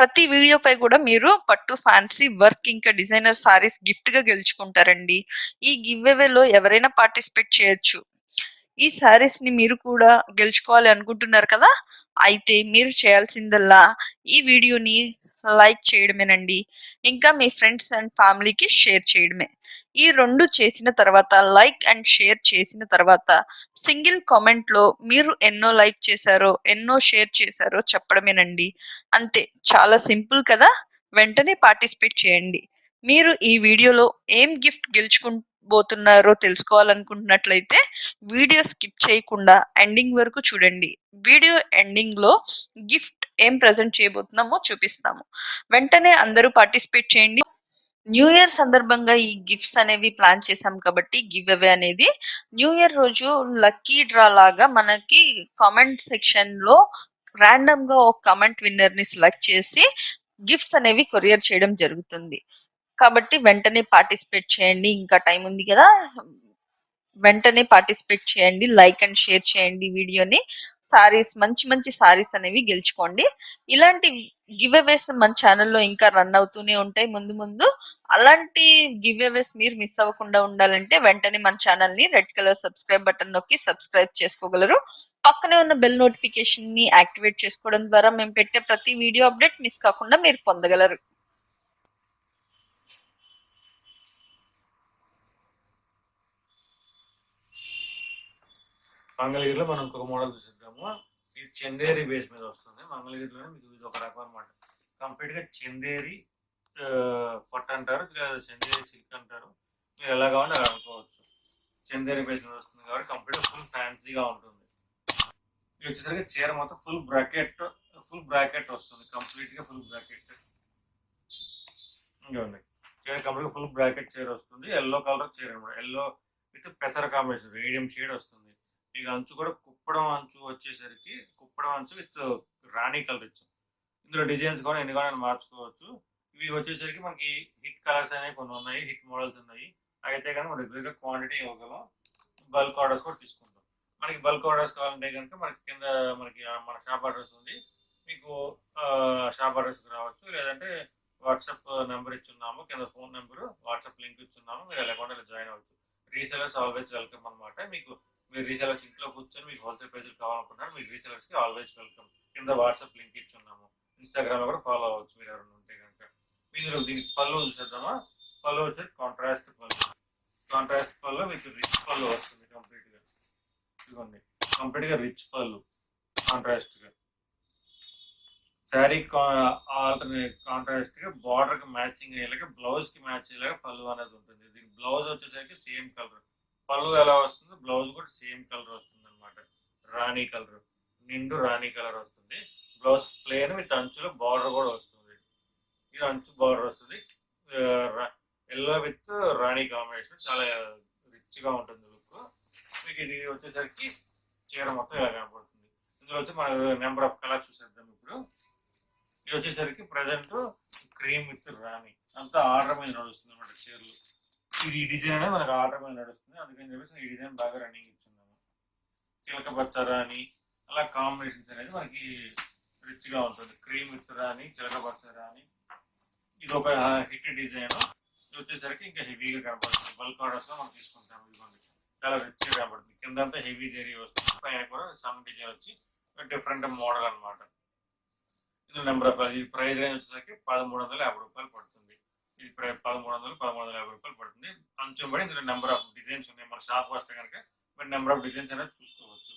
ప్రతి వీడియో పై కూడా మీరు పట్టు ఫ్యాన్సీ వర్క్ ఇంకా డిజైనర్ సారీస్ గిఫ్ట్గా గెలుచుకుంటారండి. ఈ గివ్ అవేలో ఎవరైనా పార్టిసిపేట్ చేయొచ్చు. ఈ సారీస్ని మీరు కూడా గెలుచుకోవాలి అనుకుంటున్నారు కదా? అయితే మీరు చేయాల్సిందల్లా ఈ వీడియోని లైక్ చేయడమేనండి. ఇంకా మీ ఫ్రెండ్స్ అండ్ ఫ్యామిలీకి షేర్ చేయడమే. ఈ రెండు చేసిన తర్వాత లైక్ అండ్ షేర్ చేసిన తర్వాత సింగిల్ కామెంట్లో మీరు ఎన్నో లైక్ చేశారో ఎన్నో షేర్ చేశారో చెప్పడమేనండి. అంతే చాలా సింపుల్ కదా? వెంటనే పార్టిసిపేట్ చేయండి. మీరు ఈ వీడియోలో ఏం గిఫ్ట్ గెలుచుకోబోతున్నారో తెలుసుకోవాలనుకుంటున్నట్లయితే వీడియో స్కిప్ చేయకుండా ఎండింగ్ వరకు చూడండి. వీడియో ఎండింగ్లో గిఫ్ట్ ఏం ప్రజెంట్ చేయబోతున్నామో చూపిస్తాము. వెంటనే అందరూ పార్టిసిపేట్ చేయండి. న్యూ ఇయర్ సందర్భంగా ఈ గిఫ్ట్స్ అనేవి ప్లాన్ చేసాం కాబట్టి గివ్ అవే అనేది న్యూ ఇయర్ రోజు లక్కీ డ్రా లాగా మనకి కామెంట్ సెక్షన్లో ర్యాండమ్గా ఒక కామెంట్ విన్నర్ని సెలెక్ట్ చేసి గిఫ్ట్స్ అనేవి కొరియర్ చేయడం జరుగుతుంది. కాబట్టి వెంటనే పార్టిసిపేట్ చేయండి. ఇంకా టైం ఉంది కదా. వెంటనే పార్టిసిపేట్ చేయండి లైక్ అండ్ షేర్ చేయండి వీడియోని. సారీస్ మంచి మంచి సారీస్ అనేవి గెలుచుకోండి. ఇలాంటి గివ్ అవేస్ మన ఛానల్లో ఇంకా రన్ అవుతూనే ఉంటాయి ముందు ముందు. అలాంటి గివ్ అవేస్ మీరు మిస్ అవ్వకుండా ఉండాలంటే వెంటనే మన ఛానల్ని రెడ్ కలర్ సబ్స్క్రైబ్ బటన్ నొక్కి సబ్స్క్రైబ్ చేసుకోగలరు. పక్కనే ఉన్న బెల్ నోటిఫికేషన్ని యాక్టివేట్ చేసుకోవడం ద్వారా మేము పెట్టే ప్రతి వీడియో అప్డేట్ మిస్ కాకుండా మీరు పొందగలరు. మంగళగిరిలో మనం ఇంకొక మోడల్ చూసిద్దాము. ఇది చందేరి బేస్ మీద వస్తుంది. మంగళగిరిలోనే మీకు ఇది ఒక రకం అనమాట కంప్లీట్గా చందేరి ఆ, పట్టు అంటారు లేదా చందేరి సిల్క్ అంటారు. మీరు ఎలా కావాలంటే అలా అనుకోవచ్చు. చందేరి బేస్ మీద వస్తుంది కాబట్టి కంప్లీట్ ఫుల్ ఫ్యాన్సీగా ఉంటుంది. ఇది వచ్చేసరికి చీర మొత్తం ఫుల్ బ్రాకెట్ ఫుల్ బ్రాకెట్ వస్తుంది. కంప్లీట్గా ఫుల్ బ్రాకెట్ ఇంకా ఉంది చీర కంప్లీట్గా ఫుల్ బ్రాకెట్ చీర వస్తుంది. ఎల్లో కలర్ చీర అనమాట ఎల్లో విత్ పెసర కాంబినేషన్ రేడియం షేడ్ వస్తుంది. మీకు అంచు కూడా కుప్పడం అంచు వచ్చేసరికి కుప్పడం అంచు విత్ రాణి కలర్ ఇచ్చాం. ఇందులో డిజైన్స్ కూడా ఎన్ని కూడా మార్చుకోవచ్చు. ఇవి వచ్చేసరికి మనకి హిట్ కలర్స్ అనేవి కొన్ని ఉన్నాయి హిట్ మోడల్స్ ఉన్నాయి. అయితే కనుక మనం రెగ్యులర్గా క్వాంటిటీ ఇవ్వగలం. బల్క్ ఆర్డర్స్ కూడా తీసుకుంటాం. మనకి బల్క్ ఆర్డర్స్ కావాలంటే కనుక మనకి కింద మనకి మన షాప్ అడ్రస్ ఉంది. మీకు షాప్ అడ్రస్కి రావచ్చు. లేదంటే వాట్సాప్ నెంబర్ ఇచ్చున్నాము. కింద ఫోన్ నెంబర్ వాట్సాప్ లింక్ ఇచ్చున్నాము. మీరు ఎలా కూడా జాయిన్ అవ్వచ్చు. రీసెలర్స్ ఆల్వేస్ వెల్కమ్ అనమాట మీకు మీరు రీసెలర్స్ ఇంట్లో కూర్చొని మీకు హోల్సేల్ ప్రైజ్లు కావాలనుకుంటున్నారు మీరు రీసెలర్స్కి ఆల్వేస్ వెల్కమ్ కింద వాట్సాప్ లింక్ ఇచ్చి ఉన్నాము. కూడా ఫాలో అవ్వచ్చు మీరు ఎవరైనా ఉంటే కనుక. మీరు దీనికి పళ్ళు చూసేద్దామా? పళ్ళు వచ్చేది కాంట్రాస్ట్ పళ్ళు. కాంట్రాస్ట్ పళ్ళు మీకు రిచ్ పళ్ళు వస్తుంది కంప్లీట్గా ఇదిగోండి. కంప్లీట్గా రిచ్ పళ్ళు. కాంట్రాస్ట్గా శారీ ఆల్టర్నేట్ కాంట్రాస్ట్గా బార్డర్కి మ్యాచింగ్ అయ్యేలాగా బ్లౌజ్కి మ్యాచ్ అయ్యేలాగా పళ్ళు అనేది ఉంటుంది. దీనికి బ్లౌజ్ వచ్చేసరికి సేమ్ కలర్ పళ్ళు ఎలా వస్తుంది? బ్లౌజ్ కూడా సేమ్ కలర్ వస్తుంది అనమాట రాణి కలర్. నిండు రాణి కలర్ వస్తుంది. బ్లౌజ్ ప్లేన్ విత్ అంచులో బార్డర్ కూడా వస్తుంది. ఇది అంచు బార్డర్ వస్తుంది. ఎల్లో విత్ రాణి కాంబినేషన్. చాలా రిచ్గా ఉంటుంది లుక్ మీకు ఇది వచ్చేసరికి చీర మొత్తం ఇలా కనపడుతుంది. ఇందులో వచ్చి మన నెంబర్ ఆఫ్ కలర్స్ చూసేద్దాం ఇప్పుడు. ఇది వచ్చేసరికి ప్రజెంట్ క్రీమ్ విత్ రాణి. అంతా ఆర్డర్ మీద నడుస్తుంది అనమాట చీరలు. ఇది ఈ డిజైన్ అనేది మనకు ఆర్డర్ మీద నడుస్తుంది. అందుకని చెప్పేసి ఈ డిజైన్ బాగా రన్నింగ్ ఇచ్చున్నాము. చిలక పచ్చ రాణి అలా కాంబినేషన్స్ అనేది మనకి రిచ్గా ఉంటుంది. క్రీమ్ విత్ రాణి చిలక పచ్చ రాణి. ఇది ఒక హిట్ డిజైన్. ఇది వచ్చేసరికి ఇంకా హెవీగా కనపడుతుంది. బల్క్ ఆర్డర్స్లో మనం తీసుకుంటాము ఇదిగోండి చాలా రిచ్గా కనపడుతుంది. కింద అంతా హెవీ జరీ వస్తుంది. పైన కూడా సమ్ డిజైన్ వచ్చి డిఫరెంట్ మోడల్ అన్నమాట. ఇది నెంబర్ ఆఫ్ ప్రైస్ రేంజ్ వచ్చేసరికి పదమూడు వందల యాభై రూపాయలు పడుతుంది. ఇది పదమూడు వందలు పదమూడు వందల యాభై రూపాయలు పడుతుంది. అంచు బడి ఇందులో నెంబర్ ఆఫ్ డిజైన్స్ ఉన్నాయి. మన షాప్ వస్తే కనుక మరి నెంబర్ ఆఫ్ డిజైన్స్ అనేది చూసుకోవచ్చు.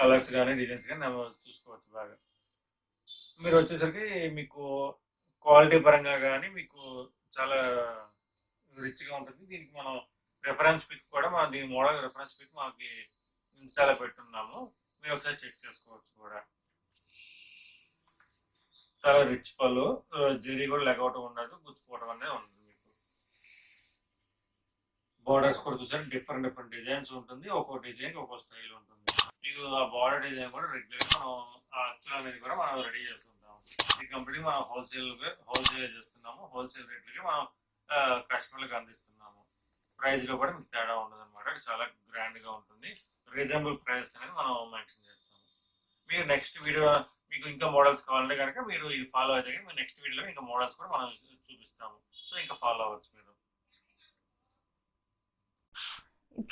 కలర్స్ కానీ డిజైన్స్ కానీ చూసుకోవచ్చు బాగా. మీరు వచ్చేసరికి మీకు క్వాలిటీ పరంగా కానీ మీకు చాలా రిచ్గా ఉంటుంది. దీనికి మనం రెఫరెన్స్ పిక్ కూడా మనం దీని మోడల్ రెఫరెన్స్ పిక్ మనకి ఇన్స్టాలో పెట్టున్నాము. మీరు ఒకసారి చెక్ చేసుకోవచ్చు కూడా. చాలా రిచ్ పళ్ళు జెరీ కూడా లెగవటం ఉండదు. గుచ్చుకోవడం అనేది ఉంటుంది మీకు. బోర్డర్స్ కూడా చూసారు? డిఫరెంట్ డిఫరెంట్ డిజైన్స్ ఉంటుంది. ఒక్కో డిజైన్ ఒక్కో స్టైల్ ఉంటుంది. మీకు ఆ బార్డర్ డిజైన్ కూడా రెగ్యులర్ మనం ఆ అచ్చులు అనేది కూడా మనం రెడీ చేస్తుంటాం ఇది కంప్లీట్ మనం హోల్సేల్ హోల్సేల్ చేస్తున్నాము. హోల్సేల్ రేట్లకి మనం కస్టమర్లకు అందిస్తున్నాము. ప్రైస్లో కూడా మీకు తేడా ఉండదు అనమాట చాలా గ్రాండ్గా ఉంటుంది. రీజనబుల్ ప్రైస్ అనేది మనం మెన్షన్ చేస్తాము. మీరు నెక్స్ట్ వీడియో మీకు ఇంకా మోడల్స్ కావాలంటే కనుక మీరు ఇది ఫాలో అయితే కనుక నెక్స్ట్ వీడియోలో ఇంకా మోడల్స్ కూడా మనం చూపిస్తాము. సో ఇంకా ఫాలో అవ్వచ్చు మీరు.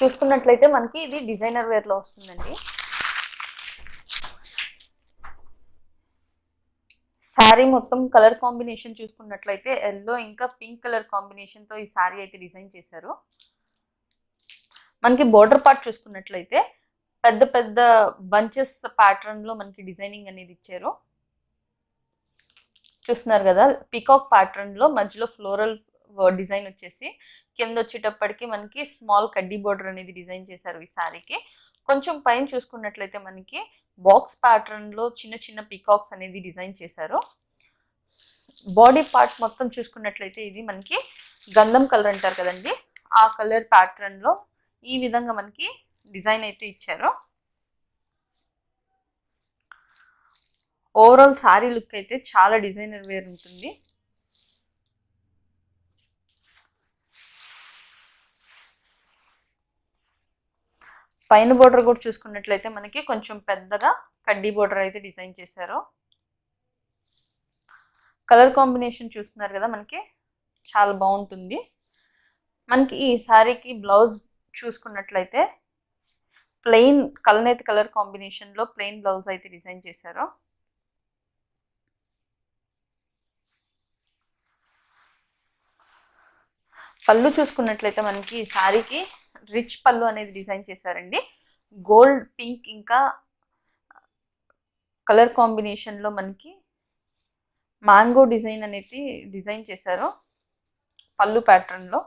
చూసుకున్నట్లయితే మనకి ఇది డిజైనర్ వేర్లో వస్తుందండి. శారీ మొత్తం కలర్ కాంబినేషన్ చూసుకున్నట్లయితే ఎల్లో ఇంకా పింక్ కలర్ కాంబినేషన్తో ఈ శారీ అయితే డిజైన్ చేశారు. మనకి బోర్డర్ పార్ట్ చూసుకున్నట్లయితే పెద్ద పెద్ద బంచెస్ ప్యాటర్న్లో మనకి డిజైనింగ్ అనేది ఇచ్చారు. చూస్తున్నారు కదా పికాక్ ప్యాటర్న్లో మధ్యలో ఫ్లోరల్ డిజైన్ వచ్చేసి కింద వచ్చేటప్పటికి మనకి స్మాల్ కడ్డీ బోర్డర్ అనేది డిజైన్ చేశారు ఈ శారీకి కొంచెం పైన చూసుకున్నట్లయితే మనకి బాక్స్ ప్యాటర్న్లో చిన్న చిన్న పికాక్స్ అనేది డిజైన్ చేశారు. బాడీ పార్ట్ మొత్తం చూసుకున్నట్లయితే ఇది మనకి గంధం కలర్ అంటారు కదండి. ఆ కలర్ ప్యాటర్న్లో ఈ విధంగా మనకి డిజైన్ అయితే ఇచ్చారు. ఓవరాల్ శారీ లుక్ అయితే చాలా డిజైనర్ వేర్ ఉంటుంది. పైన బోర్డర్ కూడా చూసుకున్నట్లయితే మనకి కొంచెం పెద్దగా కడ్డీ బోర్డర్ అయితే డిజైన్ చేశారు. కలర్ కాంబినేషన్ చూస్తున్నారు కదా మనకి చాలా బాగుంటుంది. మనకి ఈ శారీకి బ్లౌజ్ చూసుకున్నట్లయితే ప్లెయిన్ కలనేతి కలర్ కాంబినేషన్లో ప్లెయిన్ బ్లౌజ్ అయితే డిజైన్ చేశారు. పళ్ళు చూసుకున్నట్లయితే మనకి శారీకి రిచ్ పళ్ళు అనేది డిజైన్ చేశారండి. గోల్డ్ పింక్ ఇంకా కలర్ కాంబినేషన్లో మనకి మ్యాంగో డిజైన్ అనేది డిజైన్ చేశారు. పళ్ళు ప్యాటర్న్లో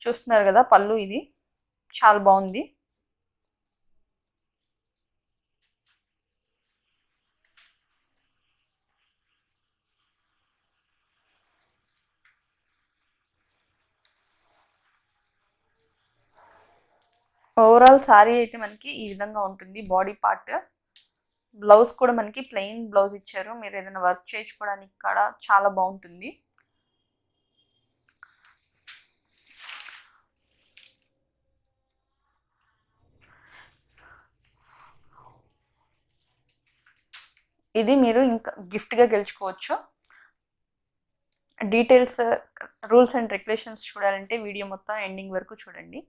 చూస్తున్నారు కదా పళ్ళు ఇది. చాలా బాగుంది. ఓవరాల్ శారీ అయితే మనకి ఈ విధంగా ఉంటుంది. బాడీ పార్ట్ బ్లౌజ్ కూడా మనకి ప్లెయిన్ బ్లౌజ్ ఇచ్చారు. మీరు ఏదైనా వర్క్ చేయించుకోవడానికి కూడా చాలా బాగుంటుంది. ఇది మీరు ఇంకా గిఫ్ట్గా గెలుచుకోవచ్చు. డీటెయిల్స్ రూల్స్ అండ్ రెగ్యులేషన్స్ చూడాలంటే వీడియో మొత్తం ఎండింగ్ వరకు చూడండి.